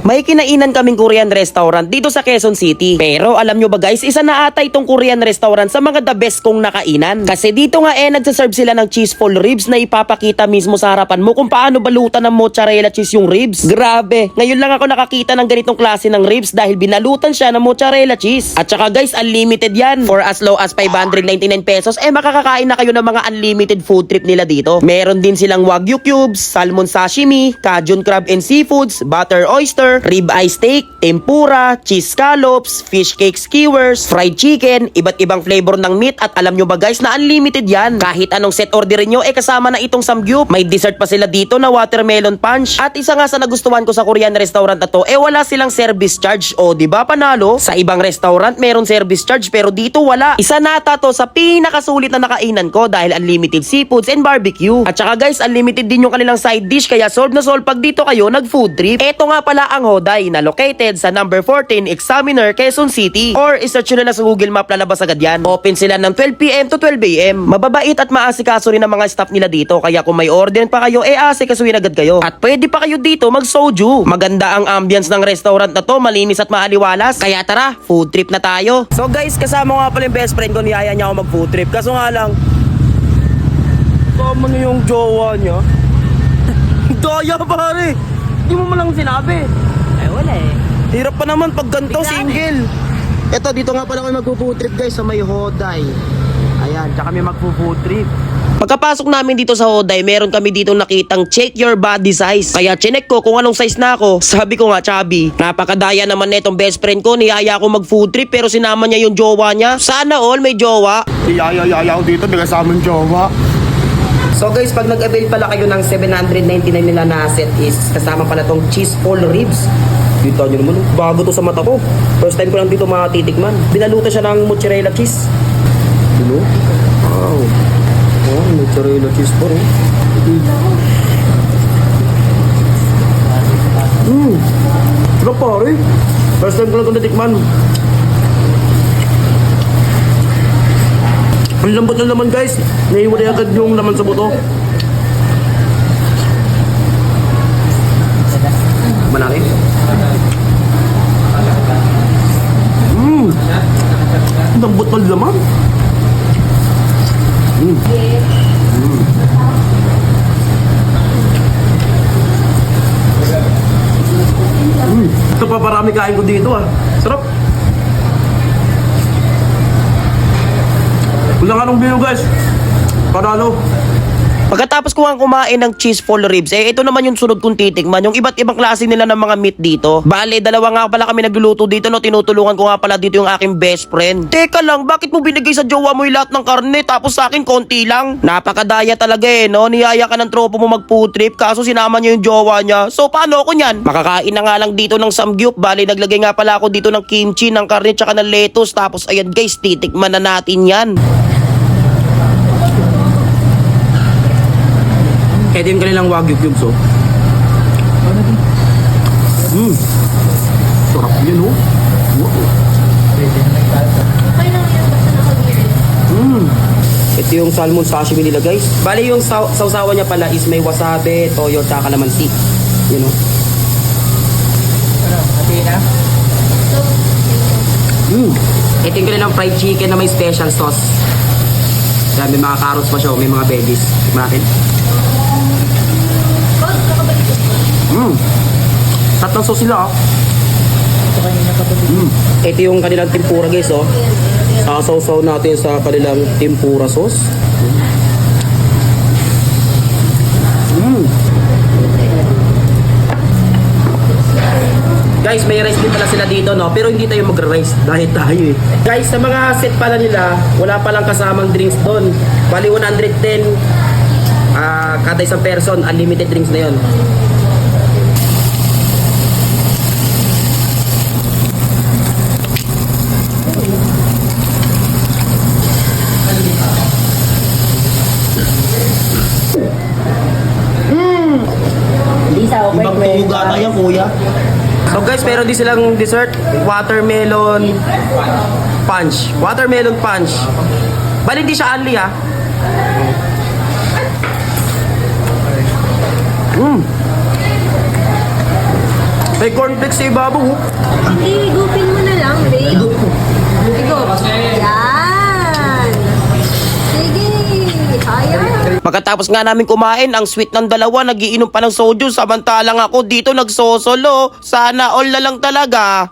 May kinainan kaming Korean restaurant dito sa Quezon City. Pero alam nyo ba guys, isa na ata itong Korean restaurant sa mga the best kong nakainan. Kasi dito nga eh, nagsaserve sila ng cheese full ribs na ipapakita mismo sa harapan mo kung paano balutan ng mozzarella cheese yung ribs. Grabe, ngayon lang ako nakakita ng ganitong klase ng ribs dahil binalutan siya ng mozzarella cheese. At saka guys, unlimited yan. For as low as 599 pesos, eh makakakain na kayo ng mga unlimited food trip nila dito. Meron din silang wagyu cubes, salmon sashimi, cajun crab and seafoods, butter oyster, rib eye steak, tempura, cheese scallops, fish cake skewers, fried chicken, iba't ibang flavor ng meat at alam nyo ba guys na unlimited yan. Kahit anong set orderin nyo, eh kasama na itong samgyup. May dessert pa sila dito na watermelon punch. At isa nga sa nagustuhan ko sa Korean restaurant na to, eh wala silang service charge. O di ba panalo? Sa ibang restaurant meron service charge pero dito wala. Isa nata to sa pinakasulit na nakainan ko dahil unlimited seafoods and barbecue. At saka guys, unlimited din yung kanilang side dish kaya solve na solve pag dito kayo nag food trip. Ito nga pala ang Hoday na located sa number 14 Examiner, Quezon City. Or isearch nyo na sa Google Map lalabas agad yan. Open sila ng 12pm to 12am. Mababait at maasikaso rin ang mga staff nila dito kaya kung may order pa kayo, eh asikasuin agad kayo. At pwede pa kayo dito mag soju. Maganda ang ambience ng restaurant na to, malinis at maaliwalas. Kaya tara, food trip na tayo. So guys, kasama nga pala yung best friend ko, niyaya niya ako mag food trip. Kaso nga lang, Tama na yung jowa niya. Daya pare. Hindi mo man lang sinabi. Ay, wala eh. Hirap pa naman pag ganito, Biglaan single. Ito, dito nga pala kami magpo-food trip guys sa may Hoday. Ayan, tsaka kami magpo-food trip. Pagkapasok namin dito sa Hoday, meron kami dito nakitang check your body size. Kaya chinek ko kung anong size na ako. Sabi ko nga, chubby, napakadaya naman netong best friend ko. Niyaya ako mag-food trip pero sinama niya yung jowa niya. Sana all may jowa. Iyaya-yaya ako dito, may kasamang jowa. So guys, pag nag-avail pala kayo ng 799 nila na set is kasama pala tong cheese full ribs. Kita nyo naman, bago to sa mata ko. First time ko lang dito matitikman. Binalutan siya ng mozzarella cheese. Dino? Wow. Wow, mozzarella cheese po. Mmm. Sarap pare. First time ko lang ito natikman. Ang lambot na naman guys. Naiwalay agad yung laman sa buto. Malaki. Mmm. Ang lambot ng laman. Mmm. Mm. Mm. Ito pa parami kain ko dito ah. Sarap. Ka nung view guys. Panalo. Pagkatapos ko nga kumain ng cheese full ribs, eh ito naman yung sunod kong titikman, yung iba't ibang klase nila ng mga meat dito. Bale, dalawa nga pala kami nagluluto dito, no, tinutulungan ko nga pala dito yung aking best friend. Teka lang, bakit mo binigay sa jowa mo yung lahat ng karne, tapos sa akin konti lang? Napakadaya talaga eh, no? Niyaya ka ng tropo mo mag food trip, kaso sinama niya yung jowa niya. So, paano ako niyan? Makakain na nga lang dito ng samgyup, bale, naglagay nga pala ako dito ng kimchi, ng karne, tsaka ng lettuce, tapos ayan guys, titikman na natin yan. Ito yung kanilang wagyu cubes, oh. Mmm. Sarap yan, oh. Wow. Mmm. Ito yung salmon sashimi nila, guys. Bali, yung saw sausawan niya pala is may wasabi, toyo, tsaka kalamansi. Yun, oh. Ano, hati na? Mmm. Ito yung kanilang fried chicken na may special sauce. Kaya may mga carrots pa siya, oh. may mga veggies. Tignan natin. Mmm. Tatlong sauce sila, oh. Ito kanina pa. Mm. Ito yung kanilang tempura guys oh. Sasaw-saw natin sa kanilang tempura sauce. Mm. Guys, may rice din pala sila dito, no? Pero hindi tayo mag-rice dahil tayo eh. Guys, sa mga set pala nila, wala palang kasamang drinks doon. Bali 110 ah kada isang person, unlimited drinks na yon. Hindi sa okay. Ibang tuga yan, kuya. So guys, meron din silang dessert, watermelon punch. Watermelon punch. Bali hindi siya only ha. Mm. May cornflakes sa ibabaw. oh. Hindi, higupin Pagkatapos nga namin kumain, ang sweet ng dalawa, nagiinom pa ng soju, samantalang ako dito nagsosolo. Sana all na lang talaga.